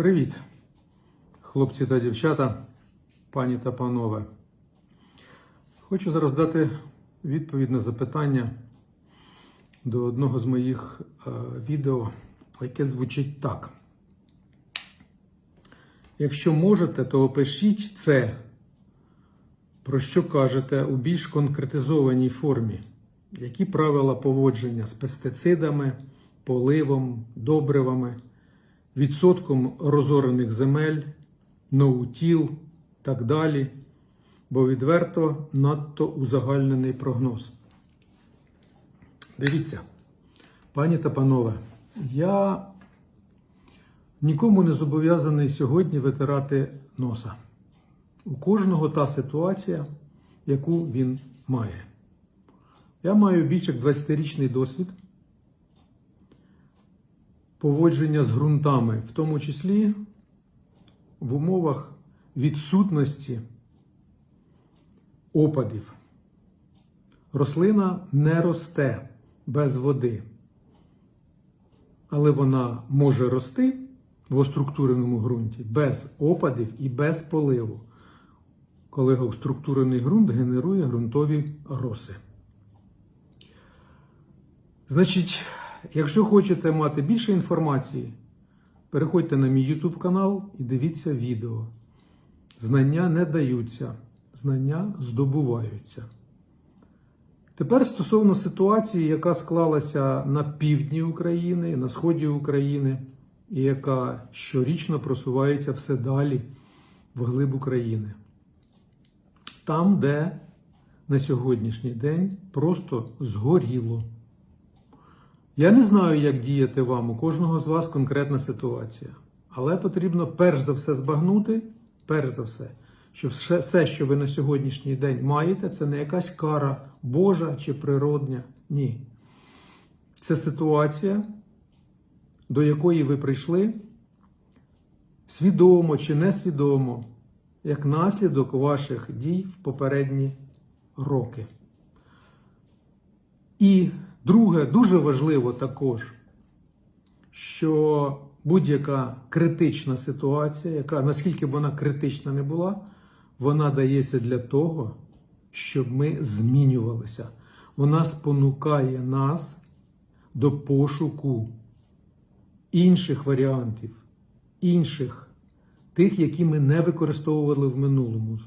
Привіт, хлопці та дівчата, пані та панове. Хочу зараз дати відповідь на запитання до одного з моїх е, відео, яке звучить так. Якщо можете, то опишіть це, про що кажете у більш конкретизованій формі. Які правила поводження з пестицидами, поливом, добривами, відсотком розорених земель, ноутіл так далі, бо відверто надто узагальнений прогноз. Дивіться, пані та панове, я нікому не зобов'язаний сьогодні витирати носа. У кожного та ситуація, яку він має. Я маю більш як 20-річний досвід поводження з ґрунтами, в тому числі в умовах відсутності опадів. Рослина не росте без води, але вона може рости в оструктуреному ґрунті без опадів і без поливу, коли структурений ґрунт генерує ґрунтові роси. Значить, якщо хочете мати більше інформації, переходьте на мій YouTube канал і дивіться відео. Знання не даються, знання здобуваються. Тепер стосовно ситуації, яка склалася на півдні України, на сході України, і яка щорічно просувається все далі вглиб України. Там, де на сьогоднішній день просто згоріло. Я не знаю, як діяти вам, у кожного з вас конкретна ситуація. Але потрібно перш за все збагнути, перш за все, що все, що ви на сьогоднішній день маєте, це не якась кара Божа чи природня. Ні. Це ситуація, до якої ви прийшли свідомо чи несвідомо, як наслідок ваших дій в попередні роки. І друге, дуже важливо також, що будь-яка критична ситуація, яка наскільки б вона критична не була, вона дається для того, щоб ми змінювалися. Вона спонукає нас до пошуку інших варіантів, інших тих, які ми не використовували в минулому.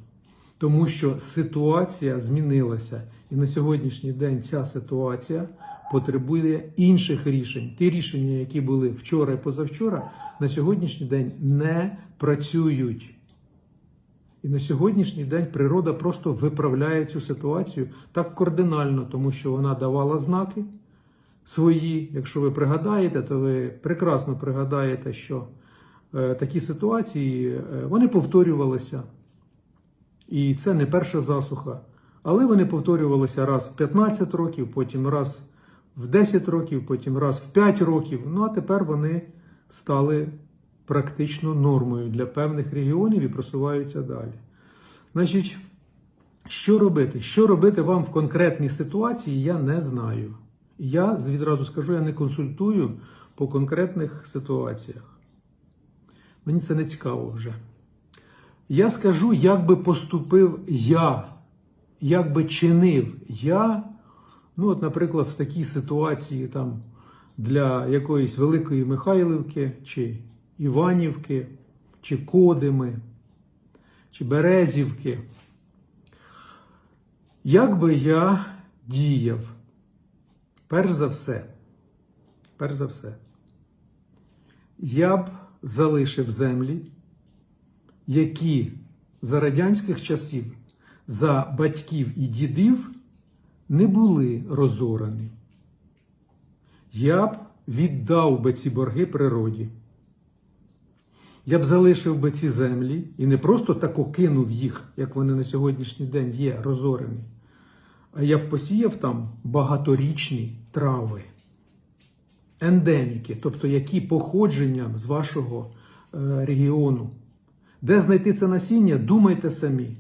Тому що ситуація змінилася, і на сьогоднішній день ця ситуація потребує інших рішень. Ті рішення, які були вчора і позавчора, на сьогоднішній день не працюють. І на сьогоднішній день природа просто виправляє цю ситуацію так кардинально, тому що вона давала знаки свої. Якщо ви пригадаєте, то ви прекрасно пригадаєте, що е, такі ситуації е, вони повторювалися. І це не перша засуха. Але вони повторювалися раз в 15 років, потім раз в 10 років, потім раз в 5 років. Ну а тепер вони стали практично нормою для певних регіонів і просуваються далі. Значить, що робити? Що робити вам в конкретній ситуації, я не знаю. Я відразу скажу, я не консультую по конкретних ситуаціях. Мені це не цікаво вже. Я скажу, як би поступив я, як би чинив я, ну, от, наприклад, в такій ситуації там для якоїсь Великої Михайлівки, чи Іванівки, чи Кодими, чи Березівки. Як би я діяв? Перш за все, перш за все, я б залишив землі які за радянських часів за батьків і дідів не були розорані. Я б віддав би ці борги природі. Я б залишив би ці землі і не просто так кинув їх, як вони на сьогоднішній день є розорені, а я б посіяв там багаторічні трави, ендеміки, тобто які походженням з вашого е, регіону. Де знайти це насіння, думайте самі.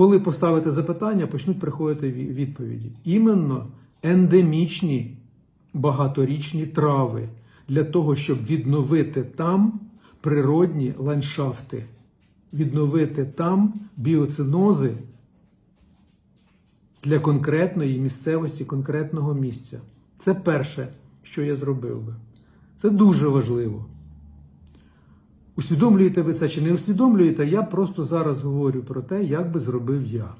Коли поставите запитання, почнуть приходити відповіді. Іменно ендемічні багаторічні трави для того, щоб відновити там природні ландшафти, відновити там біоцинози для конкретної місцевості, конкретного місця. Це перше, що я зробив би. Це дуже важливо. Усвідомлюєте ви це чи не усвідомлюєте, я просто зараз говорю про те, як би зробив я.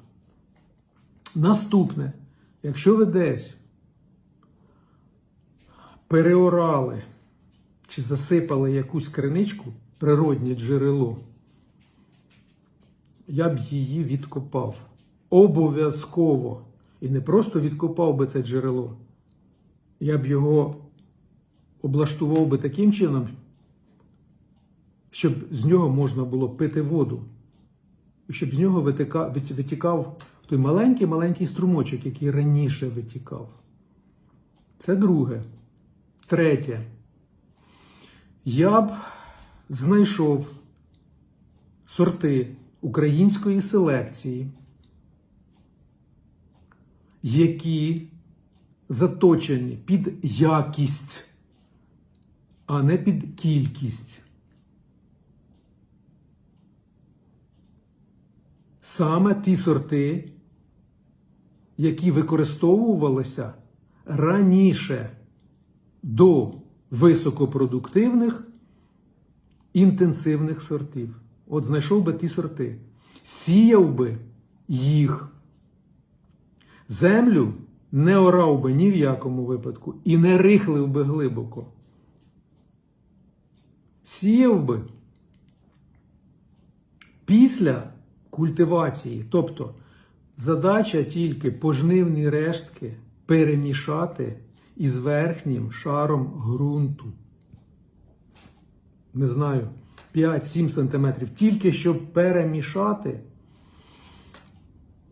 Наступне, якщо ви десь переорали чи засипали якусь криничку, природнє джерело, я б її відкопав. Обов'язково. І не просто відкопав би це джерело. Я б його облаштував би таким чином, щоб з нього можна було пити воду. І щоб з нього витікав той маленький-маленький струмочок, який раніше витікав. Це друге. Третє. Я б знайшов сорти української селекції, які заточені під якість, а не під кількість. Саме ті сорти, які використовувалися раніше до високопродуктивних інтенсивних сортів. От знайшов би ті сорти, сіяв би їх. Землю не орав би ні в якому випадку і не рихлив би глибоко. Сіяв би після культивації, тобто задача тільки пожнивні рештки перемішати із верхнім шаром ґрунту. Не знаю, 5-7 см, тільки щоб перемішати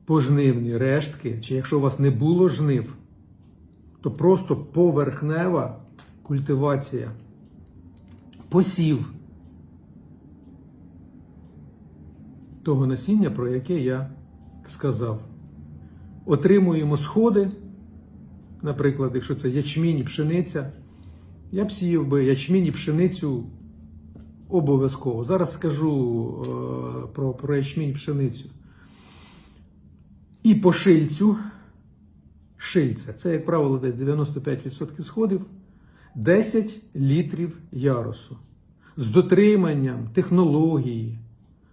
пожнивні рештки, чи якщо у вас не було жнив, то просто поверхнева культивація. Посів того насіння, про яке я сказав. Отримуємо сходи, наприклад, якщо це ячмінь і пшениця, я б сіяв би ячмінь і пшеницю обов'язково. Зараз скажу е, про, про ячмінь і пшеницю. І по шильцю, шильця, це, як правило, десь 95% сходів, 10 літрів ярусу з дотриманням технології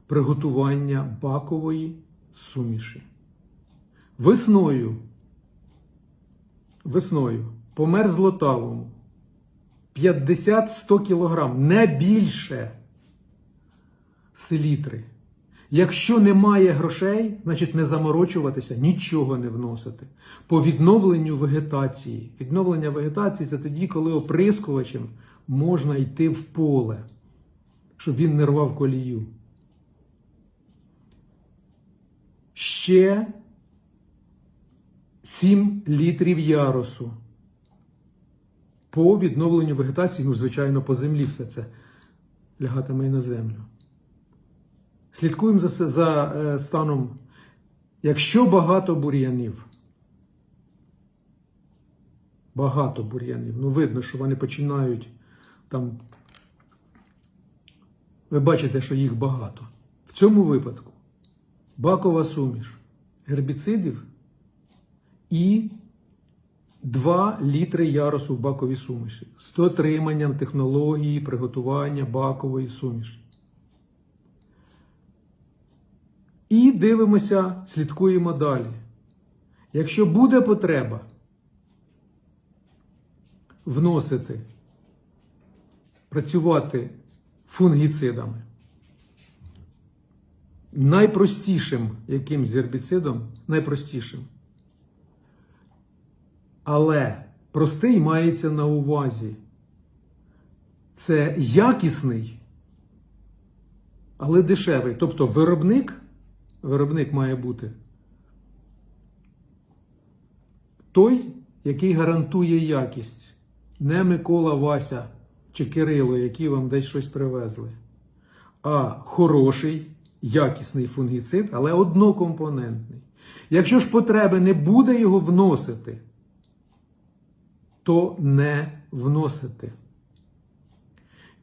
приготування бакової суміші. Весною, весною по мерзлоталому 50-100 кг, не більше селітри. Якщо немає грошей, значить не заморочуватися, нічого не вносити. По відновленню вегетації. Відновлення вегетації це тоді, коли оприскувачем можна йти в поле, щоб він не рвав колію. Ще 7 літрів ярусу. По відновленню вегетації, ну, звичайно, по землі все це лягатиме і на землю. Слідкуємо за, за е, станом. Якщо багато бур'янів, багато бур'янів, ну видно, що вони починають там. Ви бачите, що їх багато. В цьому випадку бакова суміш гербіцидів і 2 літри ярусу в баковій суміші з дотриманням технології приготування бакової суміші. І дивимося, слідкуємо далі. Якщо буде потреба вносити, працювати фунгіцидами, найпростішим якимсь гербіцидом, найпростішим. Але простий мається на увазі. Це якісний, але дешевий. Тобто виробник, виробник має бути той, який гарантує якість. Не Микола Вася чи Кирило, які вам десь щось привезли. А хороший, якісний фунгіцид, але однокомпонентний. Якщо ж потреби не буде його вносити, то не вносити.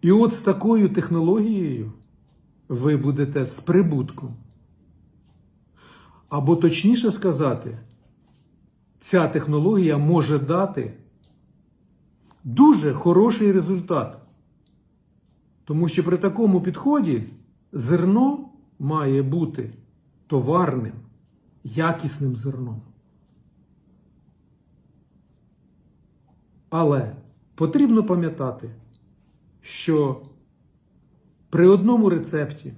І от з такою технологією ви будете з прибутком. Або точніше сказати, ця технологія може дати дуже хороший результат. Тому що при такому підході зерно має бути товарним, якісним зерном. Але потрібно пам'ятати, що при одному рецепті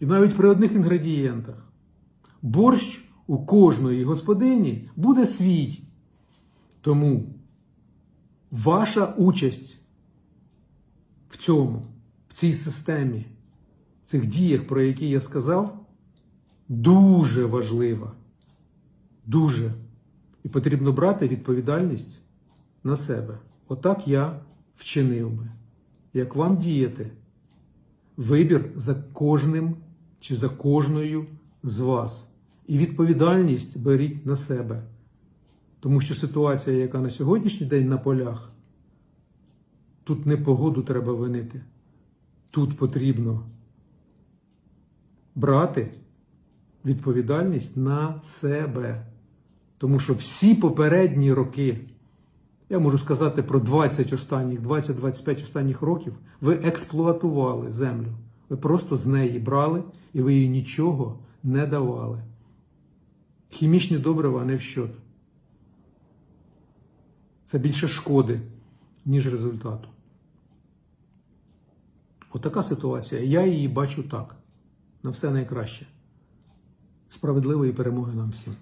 і навіть при одних інгредієнтах борщ у кожної господині буде свій. Тому ваша участь в цьому, в цій системі, цих діях, про які я сказав, дуже важлива. Дуже. І потрібно брати відповідальність на себе. Отак я вчинив би. Як вам діяти? Вибір за кожним чи за кожною з вас. І відповідальність беріть на себе. Тому що ситуація, яка на сьогоднішній день на полях, тут не погоду треба винити. Тут потрібно брати відповідальність на себе. Тому що всі попередні роки, я можу сказати про 20 останніх, 20-25 останніх років, ви експлуатували землю. Ви просто з неї брали і ви їй нічого не давали. Хімічні добрива не в щот. Це більше шкоди, ніж результату. Отака ситуація. Я її бачу так. На все найкраще. Справедливої перемоги нам всім.